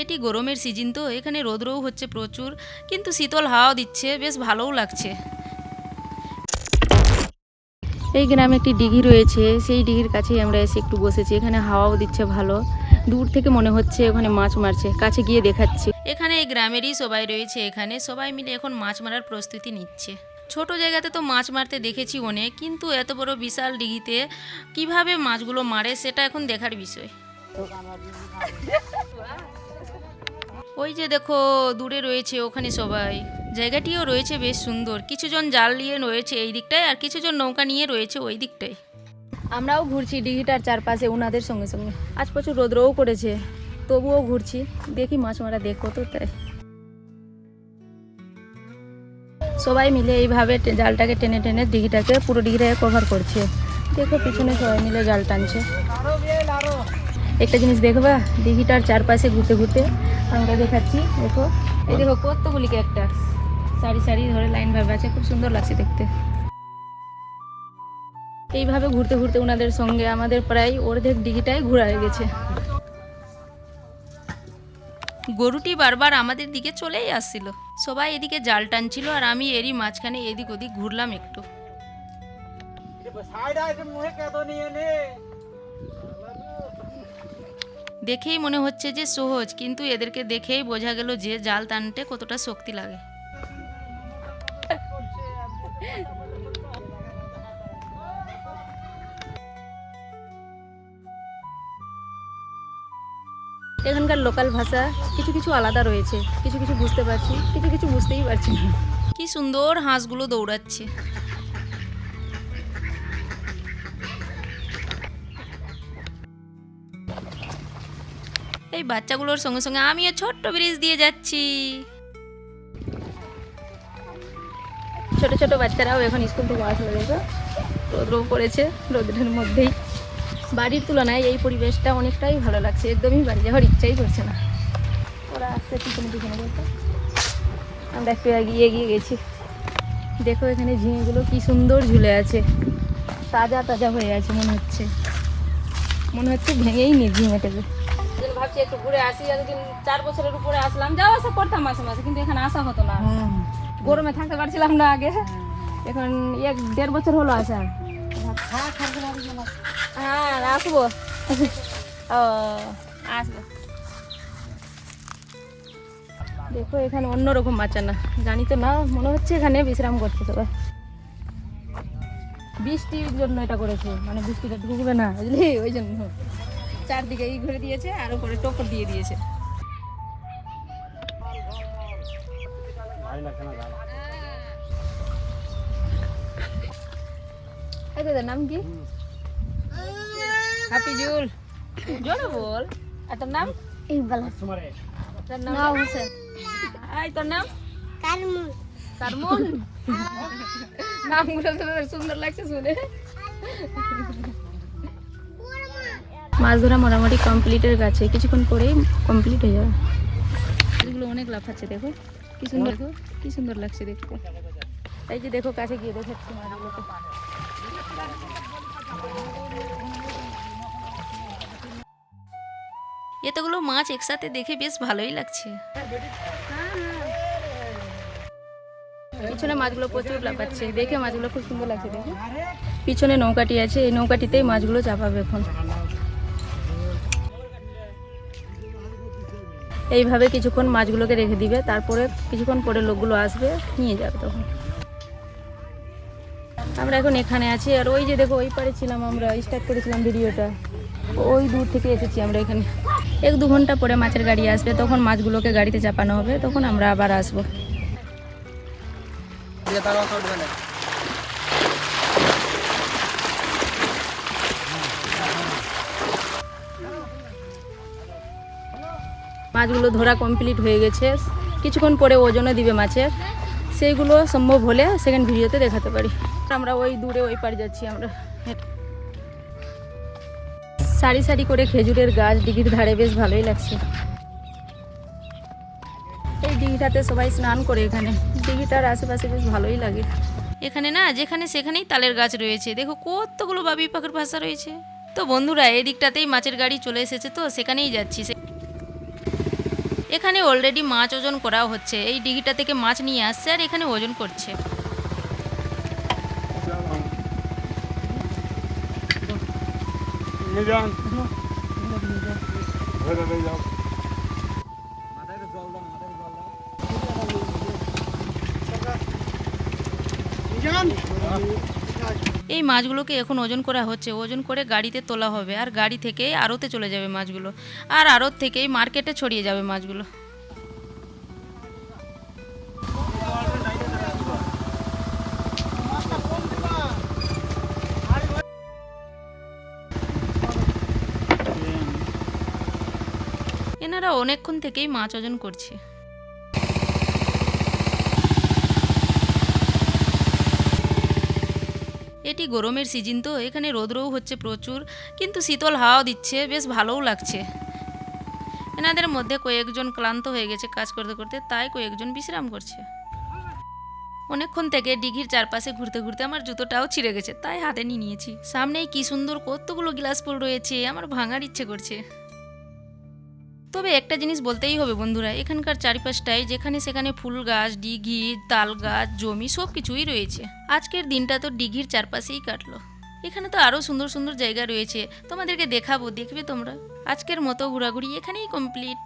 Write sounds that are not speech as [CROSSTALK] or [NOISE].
এটি গরমের সিজন তো এখানে রোদ্রও হচ্ছে প্রচুর কিন্তু শীতল হাওয়াও দিচ্ছে বেশ ভালোও লাগছে। এই গ্রামে একটি ডিঘি রয়েছে সেই ডিঘির কাছেই আমরা এসে একটু বসেছি এখানে হাওয়াও দিচ্ছে ভালো। দূর থেকে মনে হচ্ছে ওখানে মাছ মারছে কাছে গিয়ে দেখাচ্ছি। এখানে এই গ্রামেরই সবাই রয়েছে এখানে সবাই মিলে এখন মাছ মারার প্রস্তুতি নিচ্ছে। ছোট জায়গাতে তো মাছ মারতে দেখেছি অনেক কিন্তু এত বড় বিশাল ডিঘিতে কীভাবে মাছগুলো মারে সেটা এখন দেখার বিষয়। [LAUGHS] [LAUGHS] ওই যে দেখো, দূরে রয়েছে ওখানে সবাই। জায়গাটিও রয়েছে বেশ সুন্দর। কিছুজন জাল নিয়ে রয়েছে এই দিকটায় আর কিছুজন নৌকা নিয়ে রয়েছে ওই দিকটায়। আমরাও ঘুরছি ডিঘিটার চারপাশে ওনাদের সঙ্গে সঙ্গে। আজ প্রচুর রৌদ্রও করেছে, তবুও ঘুরছি। দেখি মাছ মারা দেখো তো তাই। সবাই মিলে এইভাবে জালটাকে টেনে টেনে দিঘিটাকে পুরো দিঘিটাকে কভার করছে। দেখো পিছনে সবাই মিলে জাল টানছে। একটা জিনিস দেখবা, দিঘিটার চারপাশে ঘুরতে ঘুরতে। আমরা দেখাচ্ছি, দেখো। এই দেখো কতগুলি একটা সারি সারি ধরে লাইন ভাবে আছে, খুব সুন্দর লাগছে দেখতে। এইভাবে ঘুরতে ঘুরতে ওনাদের সঙ্গে আমাদের প্রায় অর্ধেক দিঘিটাই ঘোরা হয়ে গেছে। গরুটি বারবার আমাদের দিকে চলেই আসছিল। সবাই এদিকে জাল টানছিল আর আমি এরই মাঝখানে এদিক ওদিক ঘুরলাম একটু। দেখেই মনে হচ্ছে যে সহজ কিন্তু এদেরকে দেখেই বোঝা গেল যে জাল টানতে কতটা শক্তি লাগে। এখানকার লোকাল ভাষা কিছু কিছু আলাদা রয়েছে কিছু কিছু বুঝতে পারছি কিছু কিছু বুঝতেই পারছি না। কি সুন্দর হাঁসগুলো দৌড়াচ্ছে। এই বাচ্চাগুলোর সঙ্গে সঙ্গে আমিও ছোট্ট ব্রিজ দিয়ে যাচ্ছি। ছোট ছোট বাচ্চারাও এখন স্কুল থেকে আসলে, দেখো। রোদ্রও পড়েছে, রোদ্রের মধ্যেই। বাড়ির তুলনায় এই পরিবেশটা অনেকটাই ভালো লাগছে। একদমই বাড়ি যাওয়ার ইচ্ছাই করছে না। ওরা আসছে পিছনে পিছনে দেখো আমরা একটু এগিয়ে এগিয়ে গেছি। দেখো এখানে ঝিঙেগুলো কি সুন্দর ঝুলে আছে। তাজা তাজা হয়ে আছে, মনে হচ্ছে। মনে হচ্ছে ভেঙেই নি ঝিঙেটাকে। ভাবছি একটু ঘুরে আসি এতদিন চার বছরের উপরে আসলাম। যাওয়া আসা করতাম মাসে মাসে কিন্তু এখানে আসা হতো না। গরমে থাকতে পারছিলাম না আগে। এখন এক দেড় বছর হলো আসা। হ্যাঁ আসব। ও আসব। দেখো এখানে অন্যরকম মাচানা জানি তো না মনে হচ্ছে এখানে বিশ্রাম করছে সবাই। বৃষ্টির জন্য এটা করেছে মানে বৃষ্টিটা ঢুকবে না বুঝলি? ওই জন্য। চারদিকে এই ঘুরে দিয়েছে আর উপরে টোপর দিয়ে দিয়েছে। এই দাদার নাম কি? হাফিজুল। জোরে বল। আর তোর নাম? ইকবাল তোর নাম? হোসেন। এই তোর নাম? কালমুন কারমন নামগুলো সুন্দর লাগছে শুনে। মাছ ধরা মোটামুটি কমপ্লিটের কাছে কিছুক্ষণ পরেই কমপ্লিট হয়ে যাবে। এগুলো অনেক লাফাচ্ছে দেখো। কি সুন্দর দেখো কি সুন্দর লাগছে দেখতে। এই যে দেখো, কাছে গিয়ে দেখাচ্ছি মাছগুলোকে। এতগুলো মাছ একসাথে দেখে বেশ ভালোই লাগছে। পিছনে মাছগুলো প্রচুর লাফাচ্ছে। দেখে মাছগুলো খুব সুন্দর লাগছে, দেখো। পিছনে নৌকাটি আছে, এই নৌকাটিতেই মাছগুলো চাপাবে এখন। এইভাবে কিছুক্ষণ মাছগুলোকে রেখে দিবে, তারপরে কিছুক্ষণ পরে লোকগুলো আসবে, নিয়ে যাবে তখন। আমরা এখন এখানে আছি, আর ওই যে দেখো, ওই পারে ছিলাম আমরা স্টার্ট করেছিলাম ভিডিওটা। ওই দূর থেকে এসেছি আমরা এখানে। এক দু ঘণ্টা পরে মাছের গাড়ি আসবে, তখন মাছগুলোকে গাড়িতে চাপানো হবে, তখন আমরা আবার আসব। মাছগুলো ধরা কমপ্লিট হয়ে গেছে। কিছুক্ষণ পরে ওজনও দিবে মাছের। সেইগুলো সম্ভব হলে সেকেন্ড ভিডিওতে দেখাতে পারি। আমরা ওই দূরে ওই পারে যাচ্ছি আমরা। সারি সারি করে খেজুরের গাছ দিঘির ধারে বেশ ভালোই লাগছে। এই দিঘিটাতে সবাই স্নান করে এখানে। দিঘিটার আশেপাশে বেশ ভালোই লাগে। এখানে না, যেখানে সেখানেই তালের গাছ রয়েছে। দেখো কতগুলো বাবি পাখির ভাষা রয়েছে। তো বন্ধুরা এই দিকটাতেই মাছের গাড়ি চলে এসেছে, তো সেখানেই যাচ্ছি। এখানে অলরেডি মাছ ওজন করা হচ্ছে। এই ডিগিটা থেকে মাছ নিয়ে আসছে আর এখানে ওজন করছে। যাও এই মাছগুলোকে এখন ওজন করা হচ্ছে। ওজন করে গাড়িতে তোলা হবে আর গাড়ি থেকে আড়তে চলে যাবে মাছগুলো। আর আড়ত থেকেই মার্কেটে ছড়িয়ে যাবে মাছগুলো। এনারা অনেকক্ষণ থেকেই মাছ ওজন করছে। এটি গরমের সিজন তো, এখানে রোদ্রও হচ্ছে প্রচুর, কিন্তু শীতল হাওয়া দিচ্ছে, বেশ ভালোও লাগছে। এনাদের মধ্যে কয়েকজন ক্লান্ত হয়ে গেছে কাজ করতে করতে, তাই কয়েকজন বিশ্রাম করছে। অনেকক্ষণ থেকে ডিঘির চারপাশে ঘুরতে ঘুরতে আমার জুতোটাও ছিঁড়ে গেছে, তাই হাতে নিয়ে নিয়েছি। সামনেই কি সুন্দর কতগুলো গ্লাস ফুল রয়েছে, আমার ভাঙার ইচ্ছে করছে। তবে একটা জিনিস বলতেই হবে বন্ধুরা, এখানকার চারিপাশটায় যেখানে সেখানে ফুল গাছ, ডিঘি, তাল গাছ, জমি সব কিছুই রয়েছে। আজকের দিনটা তো ডিঘির চারপাশেই কাটলো। এখানে তো আরও সুন্দর সুন্দর জায়গা রয়েছে, তোমাদেরকে দেখাবো, দেখবে তোমরা। আজকের মতো ঘোরাঘুরি এখানেই কমপ্লিট